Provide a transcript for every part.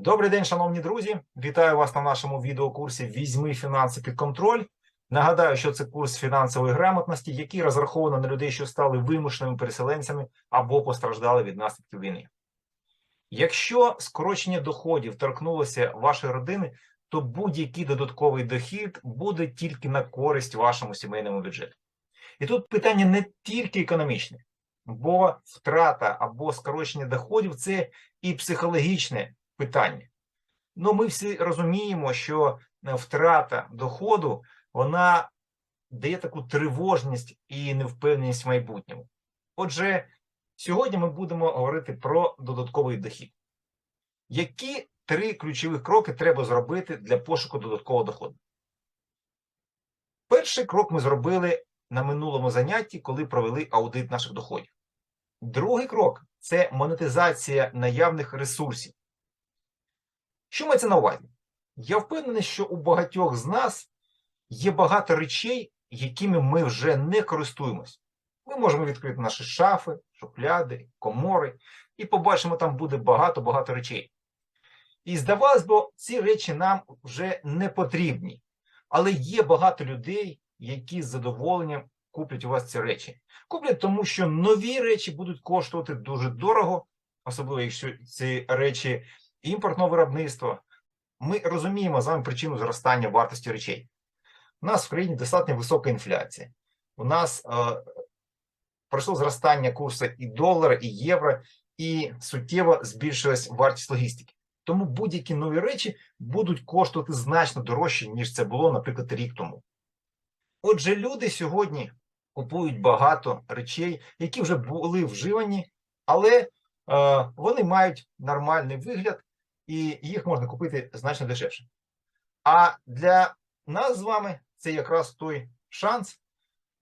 Добрий день, шановні друзі! Вітаю вас на нашому відеокурсі Візьми фінанси під контроль. Нагадаю, що це курс фінансової грамотності, який розрахований на людей, що стали вимушеними переселенцями або постраждали від наслідків війни. Якщо скорочення доходів торкнулося вашої родини, то будь-який додатковий дохід буде тільки на користь вашому сімейному бюджету. І тут питання не тільки економічне, бо втрата або скорочення доходів це і психологічне питання. Ну, ми всі розуміємо, що е, втрата доходу вона дає таку тривожність і невпевненість в майбутньому. Отже, сьогодні ми будемо говорити про додатковий дохід. Які три ключові кроки треба зробити для пошуку додаткового доходу? Перший крок ми зробили на минулому занятті, коли провели аудит наших доходів. Другий крок це монетизація наявних ресурсів. Що мається на увазі? Я впевнений, що у багатьох з нас є багато речей, якими ми вже не користуємось. Ми можемо відкрити наші шафи, шухляди, комори, і побачимо, там буде багато-багато речей. І здавалось би, ці речі нам вже не потрібні. Але є багато людей, які з задоволенням куплять у вас ці речі. Куплять тому, що нові речі будуть коштувати дуже дорого, особливо якщо ці речі імпортного виробництва. Ми розуміємо з вами причину зростання вартості речей. У нас в країні достатньо висока інфляція. У нас е, пройшло зростання курсу і долара, і євро, і суттєво збільшилась вартість логістики. Тому будь-які нові речі будуть коштувати значно дорожче, ніж це було, наприклад, рік тому. Отже, люди сьогодні купують багато речей, які вже були вживані, але е, вони мають нормальний вигляд, і їх можна купити значно дешевше. А для нас з вами це якраз той шанс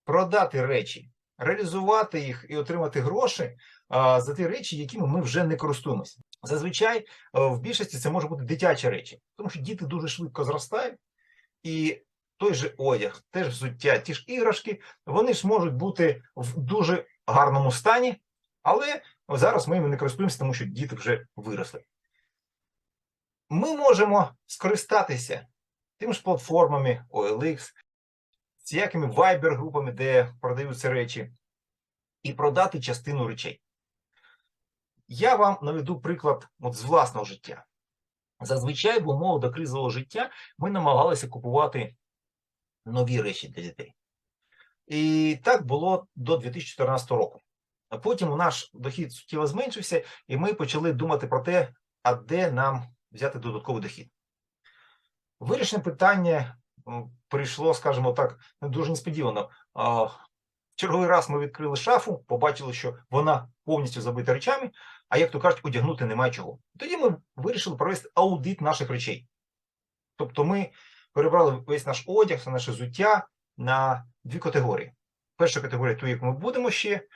продати речі, реалізувати їх і отримати гроші за ті речі, якими ми вже не користуємося. Зазвичай е, в більшості це може бути дитячі речі, тому що діти дуже швидко зростають, і той же одяг, теж взуття, ті ж іграшки, вони ж можуть бути в дуже гарному стані, але зараз ми ними не користуємося, тому що діти вже виросли. Ми можемо скористатися тим ж платформами OLX, всякими Viber-групами, де продаються речі, і продати частину речей. Я вам наведу приклад от з власного життя. Зазвичай в умовах до кризового життя ми намагалися купувати нові речі для дітей. І так було до 2014 року. А потім наш дохід суттєво зменшився, і ми почали думати про те, а де нам взяти додатковий дохід. Вирішення питання прийшло, скажімо так, дуже несподівано. В черговий раз ми відкрили шафу, побачили, що вона повністю забита речами, а як то кажуть, одягнути немає чого. Тоді ми вирішили провести аудит наших речей. Тобто ми перебрали весь наш одяг, все наше взуття на дві категорії. Перша категорія ту, яку ми будемо ще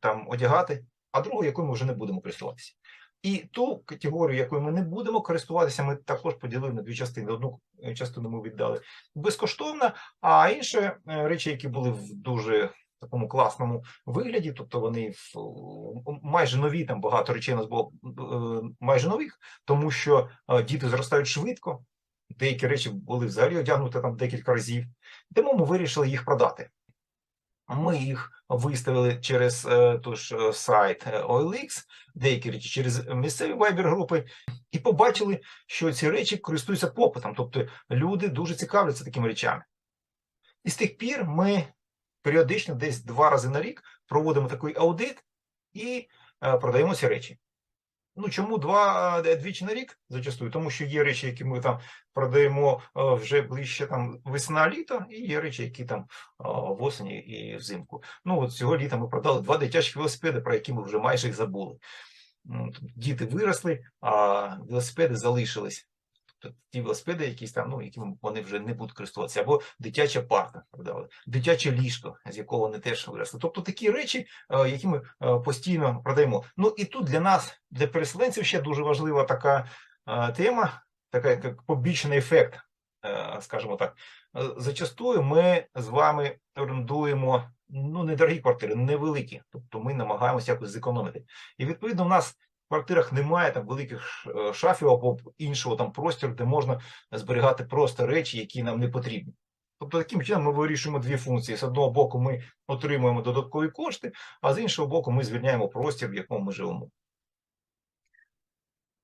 там одягати, а другу, якою ми вже не будемо користуватися. І ту категорію, якою ми не будемо користуватися, ми також поділили на дві частини. Одну е, частину ми віддали безкоштовно, а інші е, речі, які були в дуже такому класному вигляді, тобто вони в майже нові, там багато речей у нас було е, майже нових, тому що діти зростають швидко, деякі речі були взагалі одягнуті там декілька разів, тому ми вирішили їх продати. Ми їх виставили через тож, той е, сайт е, OLX, деякі речі через місцеві вайбер-групи, і побачили, що ці речі користуються попитом, тобто люди дуже цікавляться такими речами. І з тих пір ми періодично, десь два рази на рік, проводимо такий аудит і е, продаємо ці речі. Ну чому два е, двічі на рік зачастую? Тому що є речі, які ми там продаємо е, вже ближче там весна-літо, і є речі, які там восені в осені і взимку. Ну от цього літа ми продали два дитячих велосипеди, про які ми вже майже їх забули. Діти виросли, а велосипеди залишились. Тобто ті велосипеди, якісь там, ну якими вони вже не будуть користуватися, або дитяча парта продали, дитяче ліжко, з якого вони теж виросли. Тобто такі речі, е, які ми е, постійно продаємо. Ну і тут для нас, для переселенців, ще дуже важлива така е, тема, така як побічний ефект, скажімо так. Зачастую ми з вами орендуємо ну недорогі квартири, невеликі, тобто ми намагаємося якось зекономити. І відповідно, в нас квартирах немає там великих е, шафів або іншого там простору, де можна зберігати просто речі, які нам не потрібні. Тобто таким чином ми вирішуємо дві функції. З одного боку, ми отримуємо додаткові кошти, а з іншого боку, ми звільняємо простір, в якому ми живемо.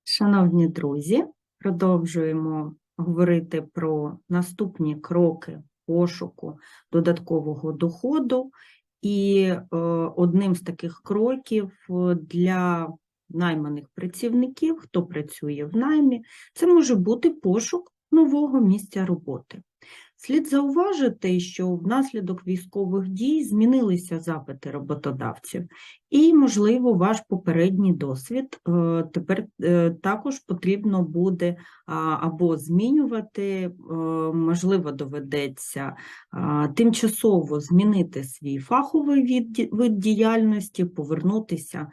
Шановні друзі, продовжуємо говорити про наступні кроки пошуку додаткового доходу. І е, одним з таких кроків е, для найманих працівників, хто працює в наймі, це може бути пошук нового місця роботи. Слід зауважити, що внаслідок військових дій змінилися запити роботодавців, і, можливо, ваш попередній досвід е, тепер е, також потрібно буде або змінювати, е, можливо, доведеться тимчасово змінити свій фаховий вид діяльності, повернутися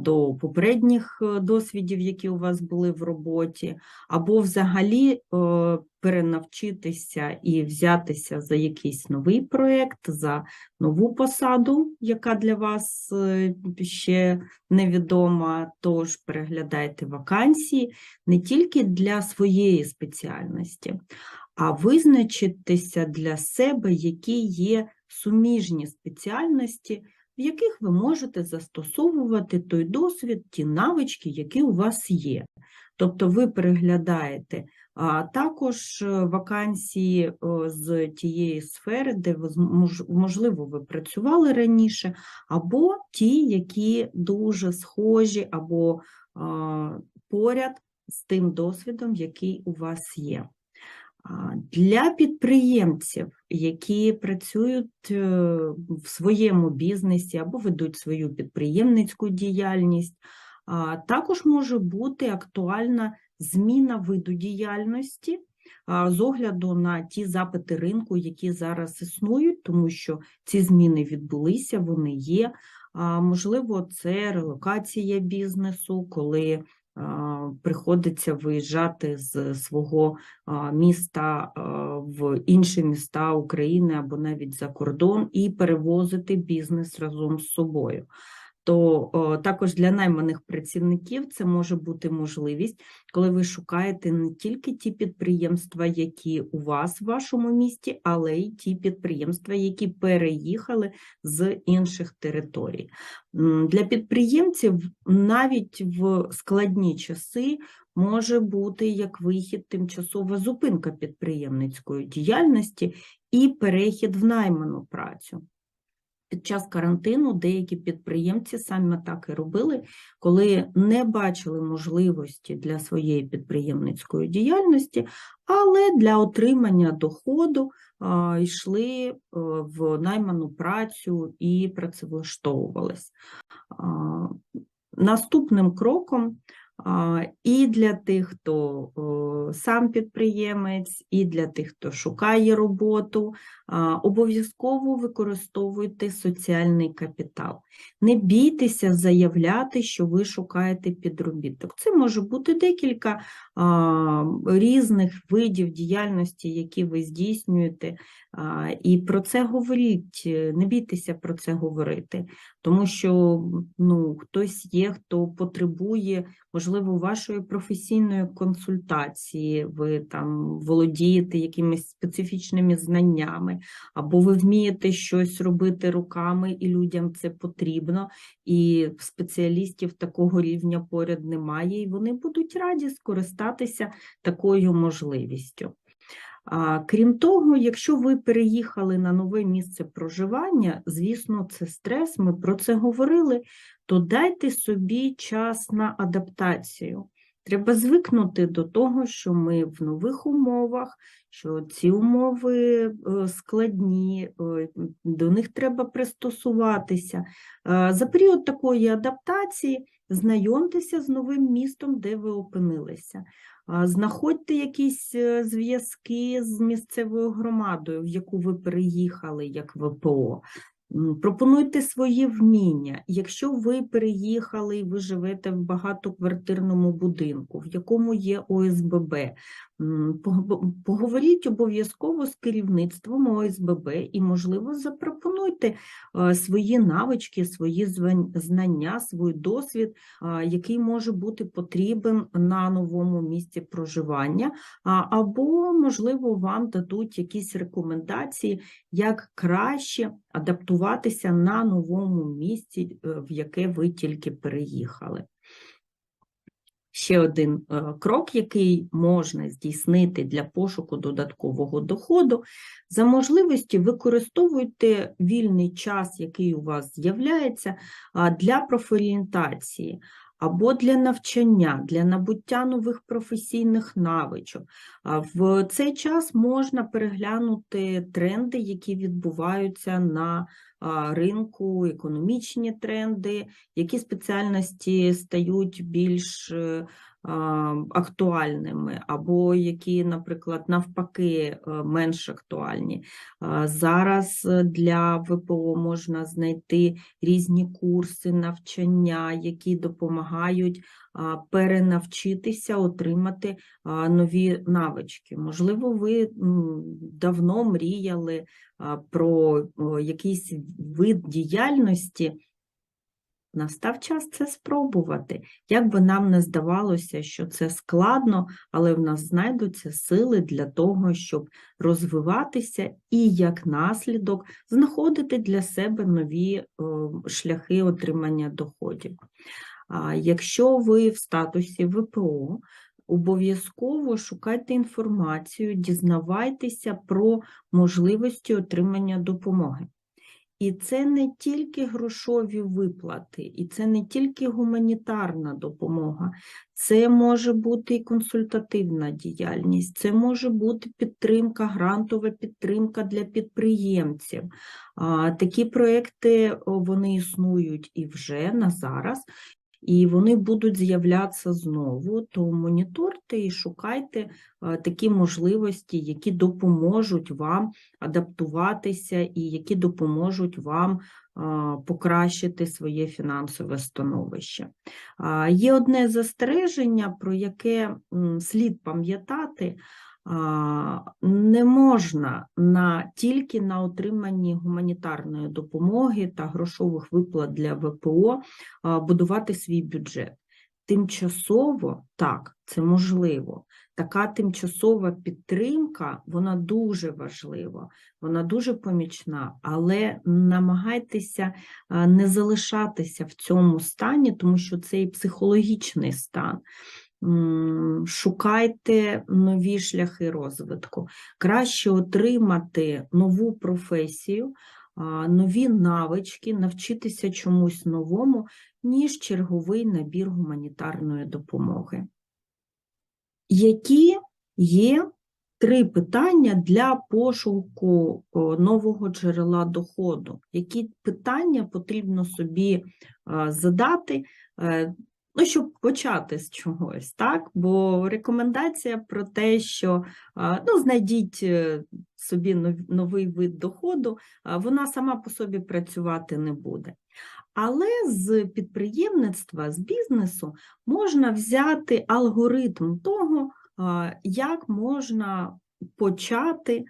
до попередніх е, досвідів, які у вас були в роботі, або взагалі е, перенавчитися і взятися за якийсь новий проєкт, за нову посаду, яка для вас е, ще невідома. Тож переглядайте вакансії не тільки для своєї спеціальності, а визначитися для себе, які є суміжні спеціальності, яких ви можете застосовувати той досвід, ті навички, які у вас є. Тобто ви переглядаєте а також е, вакансії е, з тієї сфери, де ви, можливо, ви працювали раніше, або ті, які дуже схожі або поряд з тим досвідом, який у вас є. Для підприємців, які працюють е, в своєму бізнесі або ведуть свою підприємницьку діяльність, також може бути актуальна зміна виду діяльності з огляду на ті запити ринку, які зараз існують, тому що ці зміни відбулися, вони є. Можливо, це релокація бізнесу, коли приходиться виїжджати з свого міста в інші міста України або навіть за кордон і перевозити бізнес разом з собою то о, також для найманих працівників це може бути можливість, коли ви шукаєте не тільки ті підприємства, які у вас в вашому місті, але й ті підприємства, які переїхали з інших територій. Для підприємців навіть в складні часи може бути як вихід тимчасова зупинка підприємницької діяльності і перехід в найману працю. Під час карантину деякі підприємці саме так і робили, коли не бачили можливості для своєї підприємницької діяльності, але для отримання доходу йшли е, в найману працю і працевлаштовувались. Наступним кроком і для тих, хто сам підприємець, і для тих, хто шукає роботу, обов'язково використовуйте соціальний капітал. Не бійтеся заявляти, що ви шукаєте підробіток. Це може бути декілька різних видів діяльності, які ви здійснюєте, і про це говоріть, е, не бійтеся про це говорити, тому що ну, хтось є, хто потребує, можливо, вашої професійної консультації, ви там володієте якимись специфічними знаннями, або ви вмієте щось робити руками, і людям це потрібно, і спеціалістів такого рівня поряд немає, і вони будуть раді скористатися такою можливістю. Крім того, якщо ви переїхали на нове місце проживання, звісно, це стрес, ми про це говорили, то дайте собі час на адаптацію. Треба звикнути до того, що ми в нових умовах, що ці умови е, складні, е, до них треба пристосуватися. Е, За період такої адаптації знайомтеся з новим містом, де ви опинилися. Знаходьте якісь е, зв'язки з місцевою громадою, в яку ви переїхали як ВПО. Пропонуйте свої вміння. Якщо ви переїхали і ви живете в багатоквартирному будинку, в якому є ОСББ, поговоріть обов'язково з керівництвом ОСББ і, можливо, запропонуйте е, свої навички, свої знання, свій досвід, який може бути потрібен на новому місці проживання, або, можливо, вам дадуть якісь рекомендації, як краще адаптуватися на новому місці, е, в яке ви тільки переїхали. Ще один е, крок, який можна здійснити для пошуку додаткового доходу, за можливості використовуйте вільний час, який у вас з'являється, для профорієнтації або для навчання, для набуття нових професійних навичок. В цей час можна переглянути тренди, які відбуваються на ринку, економічні тренди, які спеціальності стають більш е, актуальними, або які, наприклад, навпаки, е, менш актуальні. Зараз е, для ВПО можна знайти різні курси навчання, які допомагають перенавчитися, отримати нові навички. Можливо, ви давно мріяли про якийсь вид діяльності. Настав час це спробувати. Як би нам не здавалося, що це складно, але в нас знайдуться сили для того, щоб розвиватися і як наслідок знаходити для себе нові о, шляхи отримання доходів. Якщо ви в статусі ВПО, обов'язково шукайте інформацію, дізнавайтеся про можливості отримання допомоги. І це не тільки грошові виплати, і це не тільки гуманітарна допомога, це може бути і консультативна діяльність, це може бути підтримка, грантова підтримка для підприємців. Такі проекти вони існують і вже на зараз, і вони будуть з'являтися знову, то моніторте і шукайте такі можливості, які допоможуть вам адаптуватися і які допоможуть вам покращити своє фінансове становище. А, Є одне застереження, про яке слід пам'ятати. Не можна на, тільки на отриманні гуманітарної допомоги та грошових виплат для ВПО будувати свій бюджет. Тимчасово так, це можливо. Така тимчасова підтримка, вона дуже важлива, вона дуже помічна, але намагайтеся не залишатися в цьому стані, тому що це і психологічний стан. Шукайте нові шляхи розвитку. Краще отримати нову професію, нові навички, навчитися чомусь новому, ніж черговий набір гуманітарної допомоги. Які є три питання для пошуку нового джерела доходу? Які питання потрібно собі задати, е, ну, щоб почати з чогось, так? Бо рекомендація про те, що ну, знайдіть е, собі новий вид доходу, вона сама по собі працювати не буде. Але з підприємництва, з бізнесу можна взяти алгоритм того, як можна почати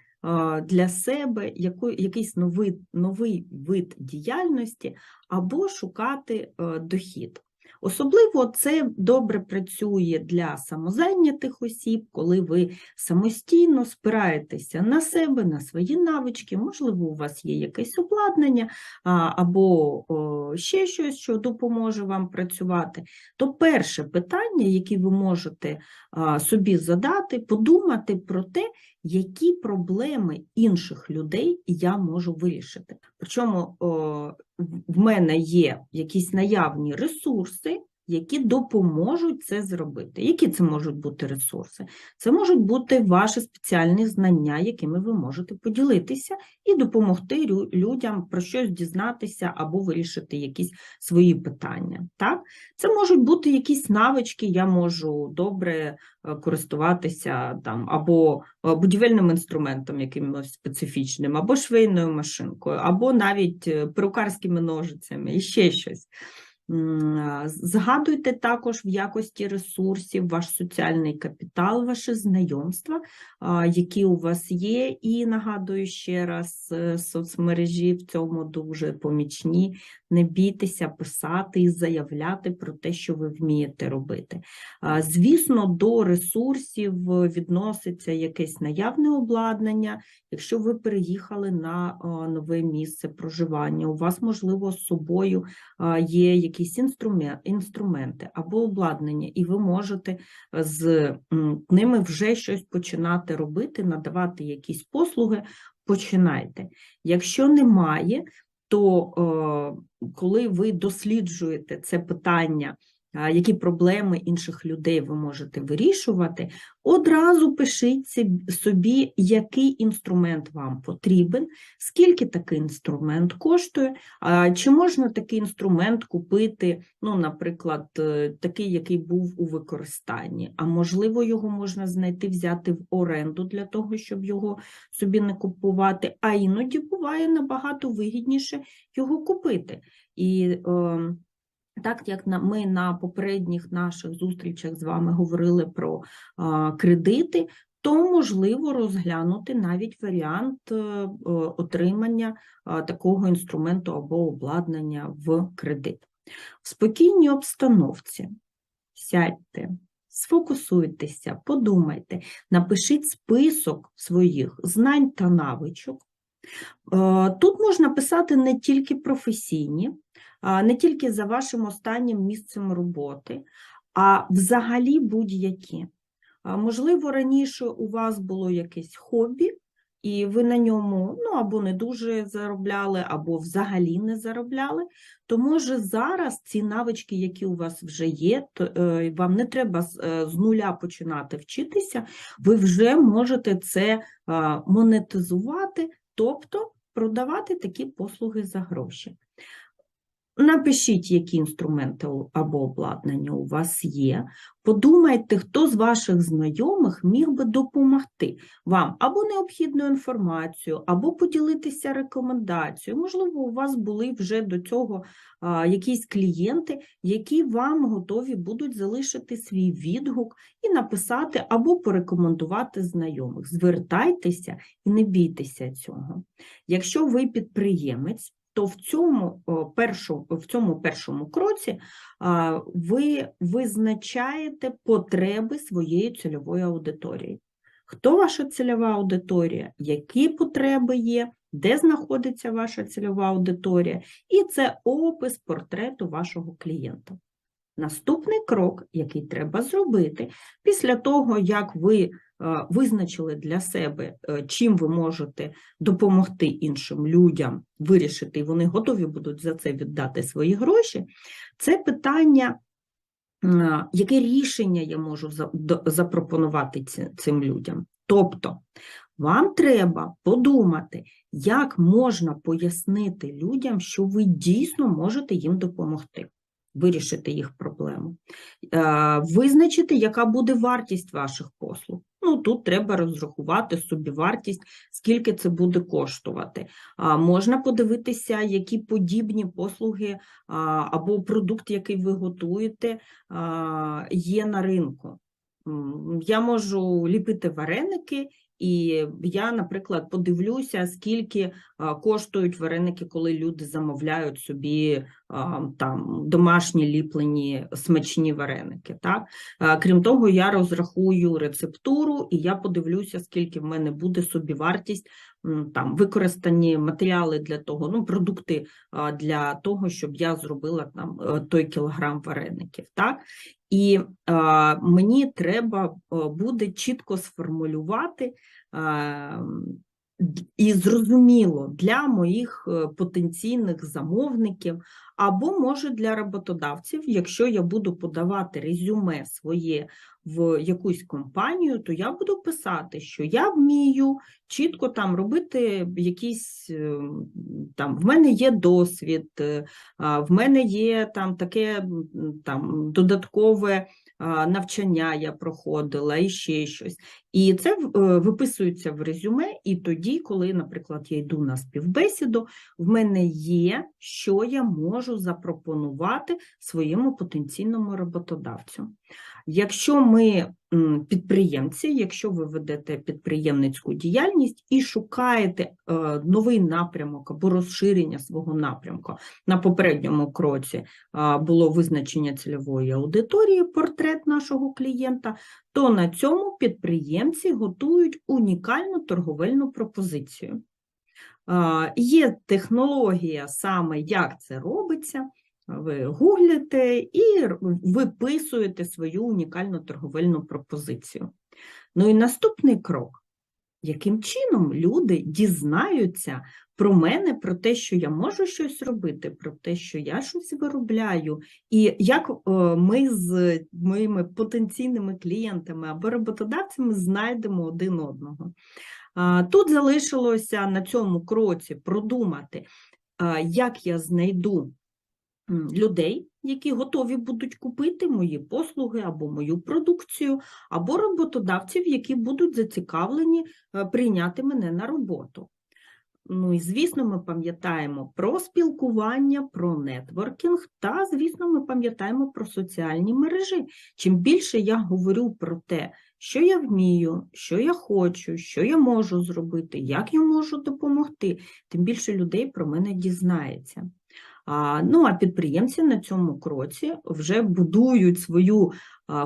для себе якийсь новий, новий вид діяльності або шукати е, дохід. Особливо це добре працює для самозайнятих осіб, коли ви самостійно спираєтеся на себе, на свої навички, можливо, у вас є якесь обладнання або ще щось, що допоможе вам працювати. То перше питання, яке ви можете собі задати, подумати про те, які проблеми інших людей я можу вирішити. Причому о, в- в мене є якісь наявні ресурси, які допоможуть це зробити. Які це можуть бути ресурси? Це можуть бути ваші спеціальні знання, якими ви можете поділитися і допомогти людям про щось дізнатися або вирішити якісь свої питання. Так? Це можуть бути якісь навички, я можу добре е, користуватися там або е, будівельним інструментом якимось специфічним, або швейною машинкою, або навіть е, перукарськими ножицями, і ще щось. Згадуйте також в якості ресурсів ваш соціальний капітал, ваші знайомства, які у вас є, і нагадую ще раз, е, соцмережі в цьому дуже помічні. Не бійтеся писати і заявляти про те, що ви вмієте робити. Звісно, до ресурсів е, відноситься якесь наявне обладнання. Якщо ви переїхали на нове місце проживання, у вас, можливо, з собою є якісь інструменти або обладнання, і ви можете з ними вже щось починати робити, надавати якісь послуги, починайте. Якщо немає, то е, коли ви досліджуєте це питання, які проблеми інших людей ви можете вирішувати, одразу пишіть собі- який інструмент вам потрібен, скільки такий інструмент коштує, чи можна такий інструмент купити, ну, наприклад, е, такий, який був у використанні, а можливо, його можна знайти, взяти в оренду для того, щоб його собі не купувати, а іноді буває набагато вигідніше його купити. І е, так як ми на попередніх наших зустрічах з вами говорили про кредити, то можливо розглянути навіть варіант е, е, отримання такого інструменту або обладнання в кредит. В спокійній обстановці сядьте, сфокусуйтеся, подумайте, напишіть список своїх знань та навичок. Е, Тут можна писати не тільки професійні, не тільки за вашим останнім місцем роботи, а взагалі будь-які. Можливо, раніше у вас було якесь хобі, і ви на ньому ну, або не дуже заробляли, або взагалі не заробляли, то може зараз ці навички, які у вас вже є, то е, вам не треба з, е, нуля починати вчитися, ви вже можете це монетизувати, тобто продавати такі послуги за гроші. Напишіть, які інструменти або обладнання у вас є. Подумайте, хто з ваших знайомих міг би допомогти вам або необхідну інформацію, або поділитися рекомендацією. Можливо, у вас були вже до цього якісь клієнти, які вам готові будуть залишити свій відгук і написати або порекомендувати знайомих. Звертайтеся і не бійтеся цього. Якщо ви підприємець, то в цьому, першу, в цьому першому кроці ви визначаєте потреби своєї цільової аудиторії. Хто ваша цільова аудиторія, які потреби є, де знаходиться ваша цільова аудиторія, і це опис портрету вашого клієнта. Наступний крок, який треба зробити, після того, як ви визначили для себе, е, чим ви можете допомогти іншим людям вирішити, і вони готові будуть за це віддати свої гроші, це питання, е, яке рішення я можу запропонувати цим людям. Тобто, вам треба подумати, як можна пояснити людям, що ви дійсно можете їм допомогти. Вирішити їх проблему, Е, визначити, яка буде вартість ваших послуг. Ну, тут треба розрахувати собі вартість, скільки це буде коштувати. А, Можна подивитися, які подібні послуги а, або продукт, який ви готуєте, а, є на ринку. Я можу ліпити вареники, і я, наприклад, подивлюся, скільки коштують вареники, коли люди замовляють собі там домашні ліплені смачні вареники. Так? Крім того, я розрахую рецептуру, і я подивлюся, скільки в мене буде собівартість, там використані матеріали для того, ну, продукти для того, щоб я зробила там е, той кілограм вареників. Так? І а, мені треба е, буде чітко сформулювати, д- і зрозуміло для моїх е, потенційних замовників, або може для роботодавців, якщо я буду подавати резюме своє в якусь компанію, то я буду писати, що я вмію чітко там робити якісь е, там, в мене є досвід, е, в мене є там таке там додаткове навчання я проходила і ще щось. І це е, виписується в резюме, і тоді, коли, наприклад, я йду на співбесіду, в мене є, що я можу запропонувати своєму потенційному роботодавцю. Якщо ми підприємці, якщо ви ведете підприємницьку діяльність і шукаєте е, новий напрямок або розширення свого напрямку, на попередньому кроці було визначення цільової аудиторії, портрет нашого клієнта, то на цьому підприємці готують унікальну торговельну пропозицію. Є технологія саме, як це робиться. Ви гуглите і виписуєте свою унікальну торговельну пропозицію. Ну і наступний крок. Яким чином люди дізнаються про мене, про те, що я можу щось робити, про те, що я щось виробляю, і як е, ми з моїми потенційними клієнтами або роботодавцями знайдемо один одного. Тут залишилося на цьому кроці продумати, як я знайду людей, які готові будуть купити мої послуги або мою продукцію, або роботодавців, які будуть зацікавлені е, прийняти мене на роботу. Ну і звісно, ми пам'ятаємо про спілкування, про нетворкінг, та, звісно, ми пам'ятаємо про соціальні мережі. Чим більше я говорю про те, що я вмію, що я хочу, що я можу зробити, як я можу допомогти, тим більше людей про мене дізнається. Ну, а підприємці на цьому кроці вже будують свою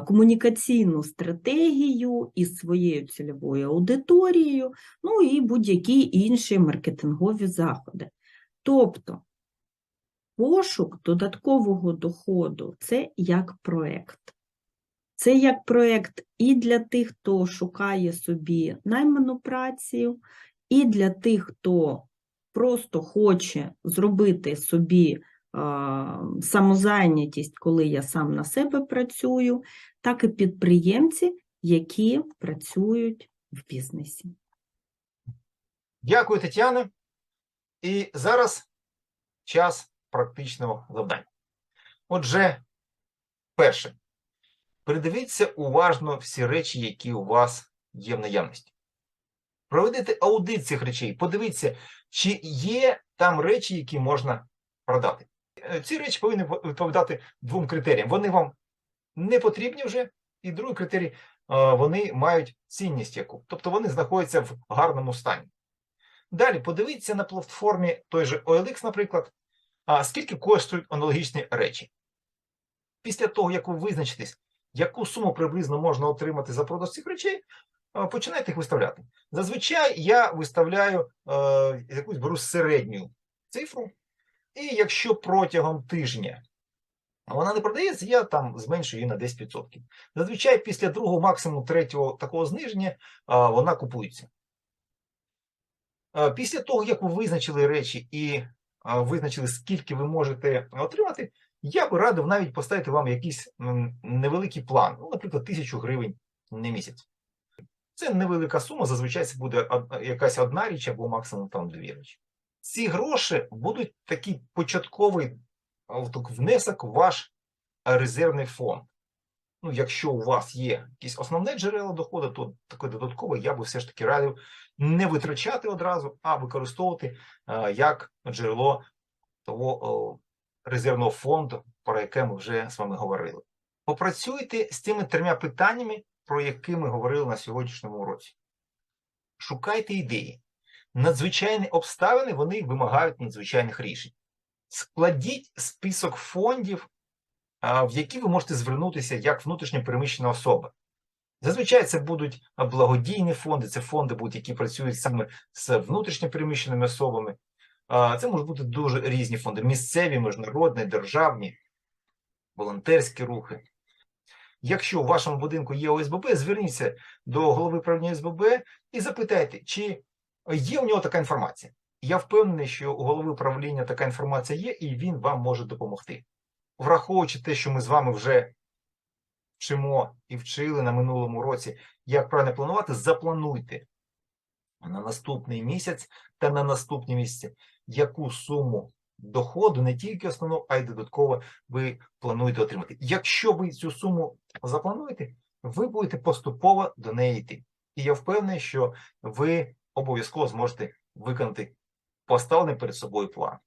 комунікаційну стратегію із своєю цільовою аудиторією, ну і будь-які інші маркетингові заходи. Тобто пошук додаткового доходу це як проект. Це як проект і для тих, хто шукає собі найману працю, і для тих, хто просто хоче зробити собі а, самозайнятість, коли я сам на себе працюю, так і підприємці, які працюють в бізнесі. Дякую, Тетяно. І зараз час практичного завдання. Отже, перше, передивіться уважно всі речі, які у вас є в наявності. Проведете аудит цих речей, подивіться, чи є там речі, які можна продати. Е, Ці речі повинні відповідати двом критеріям. Вони вам не потрібні вже, і другий критерій, е, вони мають цінність яку. Тобто вони знаходяться в гарному стані. Далі подивіться на платформі той же OLX, наприклад, скільки коштують аналогічні речі. Після того, як ви визначитесь, яку суму приблизно можна отримати за продаж цих речей, починайте їх виставляти. Зазвичай я виставляю е, якусь беру середню цифру, і якщо протягом тижня вона не продається, я там зменшую її на 10%. Зазвичай після другого, максимум третього такого зниження а, вона купується. Е, Після того, як ви визначили речі і е, визначили, скільки ви можете отримати, я би радив навіть поставити вам якийсь невеликий план, ну, наприклад, тисячу гривень на місяць. Це невелика сума, зазвичай це буде якась одна річ або максимум там дві речі. Ці гроші будуть такий початковий внесок в ваш резервний фонд. Ну, якщо у вас є якісь основне джерело доходу, то таке додаткове я би все ж таки радив не витрачати одразу, а використовувати як джерело того резервного фонду, про яке ми вже з вами говорили. Попрацюйте з тими трьома питаннями, про які ми говорили на сьогоднішньому уроці. Шукайте ідеї. Надзвичайні обставини вони вимагають надзвичайних рішень. Складіть список фондів, в які ви можете звернутися як внутрішньо переміщена особа. Зазвичай це будуть благодійні фонди, це фонди, будуть, які працюють саме з внутрішньо переміщеними особами. Це можуть бути дуже різні фонди: місцеві, міжнародні, державні, волонтерські рухи. Якщо у вашому будинку є ОСББ, зверніться до голови правління ОСББ і запитайте, чи Є у нього така інформація. Я впевнений, що у голови управління така інформація є, і він вам може допомогти. Враховуючи те, що ми з вами вже вчимо і вчили на минулому році, як правильно планувати, заплануйте на наступний місяць та на наступні місяці, яку суму доходу, не тільки основну, а й додатково ви плануєте отримати. Якщо ви цю суму заплануєте, ви будете поступово до неї йти. І я впевнений, що ви обов'язково зможете виконати поставлений перед собою план.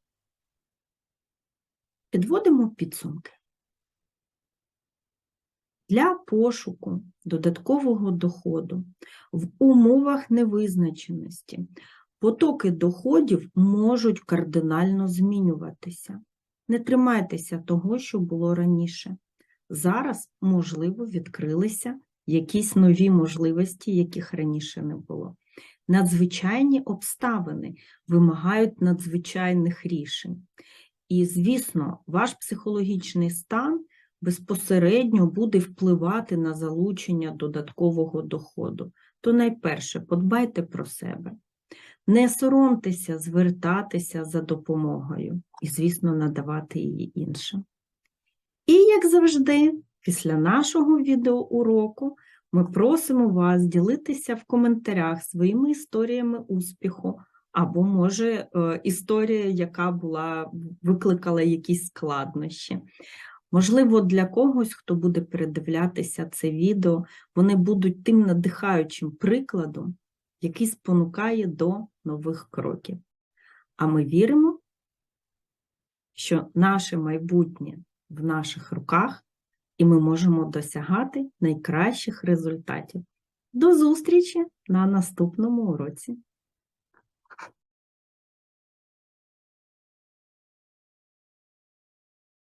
Підводимо підсумки. Для пошуку додаткового доходу в умовах невизначеності потоки доходів можуть кардинально змінюватися. Не тримайтеся того, що було раніше. Зараз, можливо, відкрилися якісь нові можливості, яких раніше не було. Надзвичайні обставини вимагають надзвичайних рішень. І, звісно, ваш психологічний стан безпосередньо буде впливати на залучення додаткового доходу. То найперше, подбайте про себе. Не соромтеся звертатися за допомогою і, звісно, надавати її іншим. І, як завжди, після нашого відеоуроку ми просимо вас ділитися в коментарях своїми історіями успіху, або, може, е, історія, яка була, викликала якісь складнощі. Можливо, для когось, хто буде передивлятися це відео, вони будуть тим надихаючим прикладом, який спонукає до нових кроків. А ми віримо, що наше майбутнє в наших руках, і ми можемо досягати найкращих результатів. До зустрічі на наступному уроці!